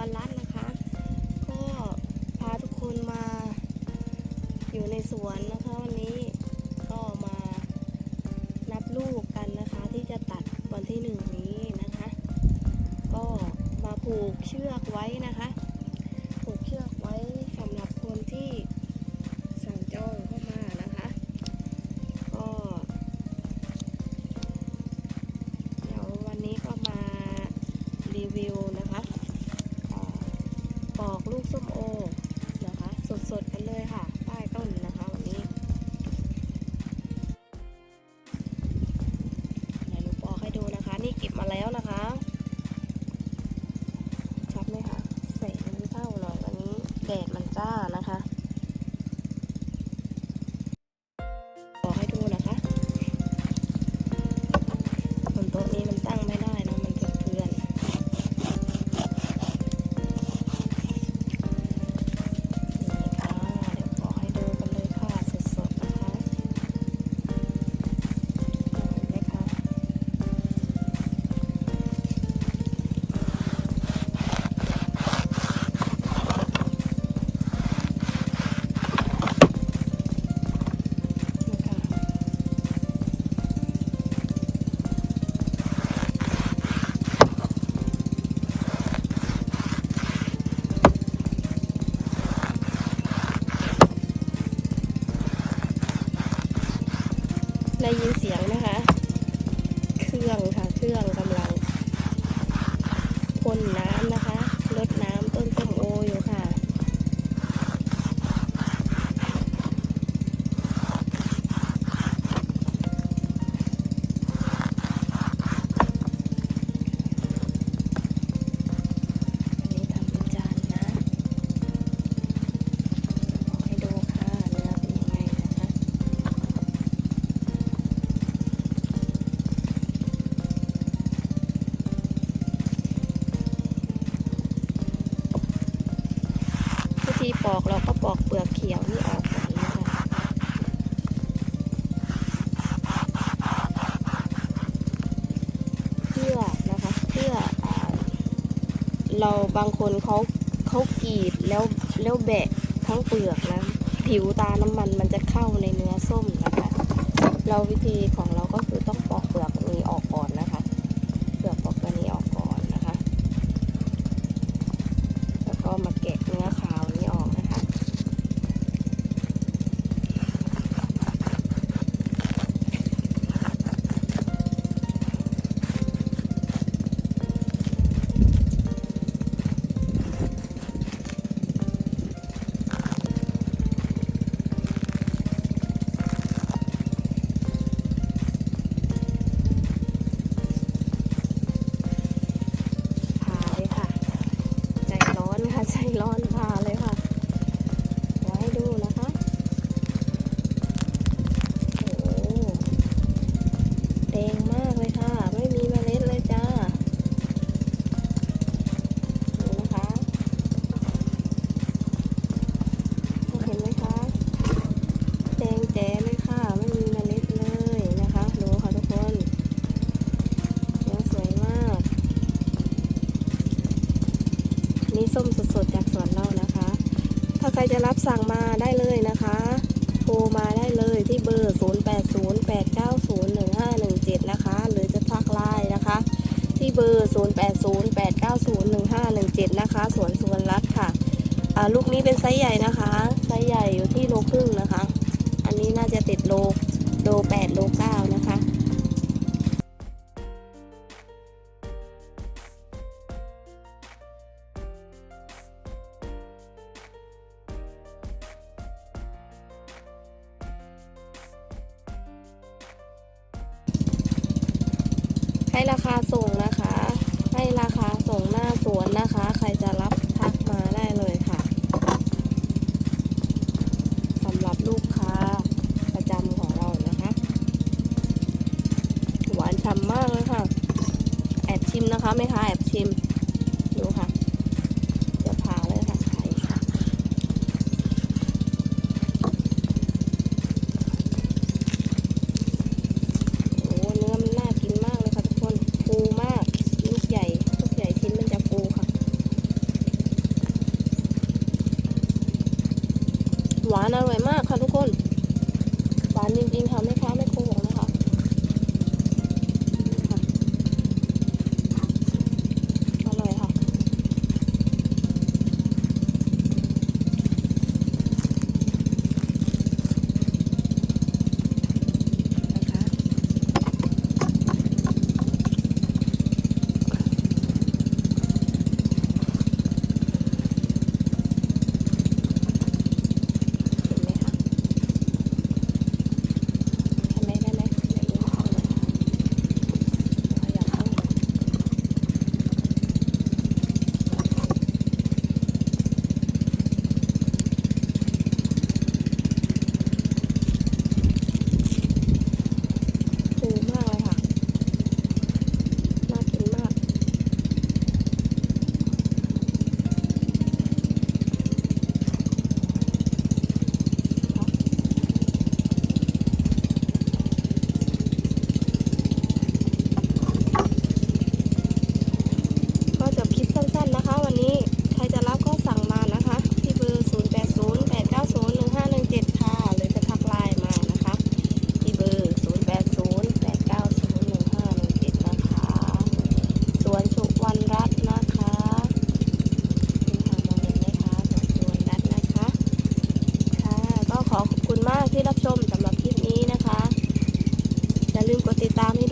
วนรัตน์นะคะ ก็พาทุกคนมาอยู่ในสวนนะคะวันนี้ก็มานับลูกกันนะคะ ที่จะตัดวันที่หนึ่งนี้นะคะ ก็มาผูกเชือกไว้นะคะ ส้มโอนะคะ สดๆกันเลยค่ะ ใต้ต้นนะคะวันนี้เดี๋ยวหนูปอกให้ดูนะคะ นี่เก็บมาแล้วนะคะชัดไหมคะแสงมันเข้าหน่อยวันนี้แดดมันจ้านะคะ ได้ยินเสียงนะคะ เครื่องค่ะ เครื่องกำลังพ่นน้ อกเราก็ปอกเปลือกเขียวนี่ออกก่อนนะคะเพื่อนะคะเพื่ออเราบางคนเขาเขากรีดแล้วแล้วแบะทั้งเปลือกนะผิวตาน้ำมันมันจะเข้าในเนื้อส้มนะคะ เราวิธีของเราก็ สั่งมาได้เลยนะคะ โทรมาได้เลยที่เบอร์ 0808901517 นะคะ หรือจะทักไลน์นะคะ ที่เบอร์ 0808901517 นะคะ สวนสวนรัฐค่ะอ่าลูกนี้เป็นไซส์ใหญ่นะคะ ไซส์ใหญ่อยู่ที่โลครึ่งนะคะ อันนี้น่าจะติดโลโล8โล9นะคะ ราคาส่งนะคะ ให้ราคาส่งหน้าสวนนะคะ ใครจะรับ หวานอร่อยมากค่ะทุกคน หวานจริงๆค่ะแม่ dami